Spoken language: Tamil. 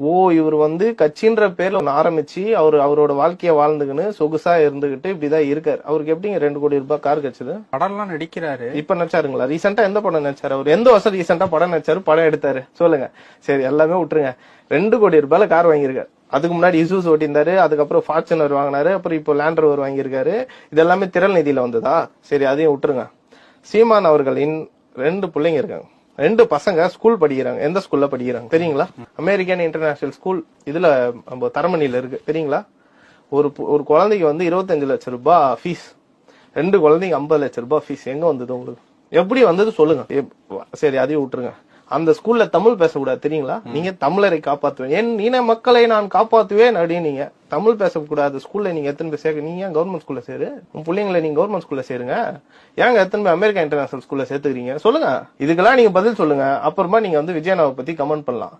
ஓ இவர் வந்து கட்சின்ற பேர்ல ஒண்ணு ஆரம்பிச்சு அவர் அவரோட வாழ்க்கைய வாழ்ந்துக்கின்னு சொகுசா இருந்துகிட்டு இப்படிதான் இருக்காரு. அவருக்கு எப்படிங்க ரெண்டு கோடி ரூபாய் கார் கிடைச்சது படம்லாம் நடிக்கிறாரு. இப்ப நடிச்சாருங்களா ரீசெண்டா எந்த படம் நடிச்சாரு அவர்? எந்த வருஷம் ரீசெண்டா படம் நடிச்சாரு? படம் எடுத்தாரு. சொல்லுங்க. சரி எல்லாமே விட்டுருங்க. ரெண்டு கோடி ரூபாயில கார் வாங்கியிருக்காரு. அதுக்கு முன்னாடி இசூஸ் ஓட்டியிருந்தாரு. அதுக்கப்புறம் ஃபார்ச்சுனர் வாங்கினாரு. அப்புறம் இப்போ லேண்ட் ரோவர் வாங்கியிருக்காரு. இது எல்லாமே திரள் நிதியில வந்ததா? சரி அதையும் விட்டுருங்க. சீமான் அவர்களின் ரெண்டு பிள்ளைங்க இருக்காங்க. ரெண்டு பசங்க ஸ்கூல் படிக்கிறாங்க. எந்த ஸ்கூல்ல படிக்கிறாங்க? தெரியுங்களா? அமெரிக்கன் இன்டர்நேஷனல் ஸ்கூல் இதுல நம்ம தரமணியில இருக்கு. தெரியுங்களா? ஒரு ஒரு குழந்தைக்கு வந்து இருபத்தஞ்சு லட்சம் ரூபாய் ஃபீஸ் ரெண்டு குழந்தைங்க ஐம்பது லட்சம் ரூபாய் ஃபீஸ் எங்க வந்தது உங்களுக்கு? எப்படி வந்தது சொல்லுங்க. சரி அதையும் விட்டுருங்க. அந்த ஸ்கூல்ல தமிழ் பேசக்கூடாது தெரியுங்களா? நீங்க தமிழரை காப்பாத்துவேன். என் இன மக்களை நான் காப்பாத்துவேன் அப்படின்னு நீங்க தமிழ் பேசக்கூடாது ஸ்கூல்ல நீங்க எத்தனை பேர் சேர்க்க நீங்க கவர்மெண்ட் ஸ்கூல்ல சேரு? உங்க பிள்ளைங்களை நீங்க கவர்மெண்ட் ஸ்கூல்ல சேருங்க. ஏங்க எத்தனை பேர் அமெரிக்கா இன்டர்நேஷனல் ஸ்கூல்ல சேர்த்துக்கிறீங்க? சொல்லுங்க. இதுக்கெல்லாம் நீங்க பதில் சொல்லுங்க. அப்புறமா நீங்க வந்து விஜயனாவை பத்தி கமெண்ட் பண்ணலாம்.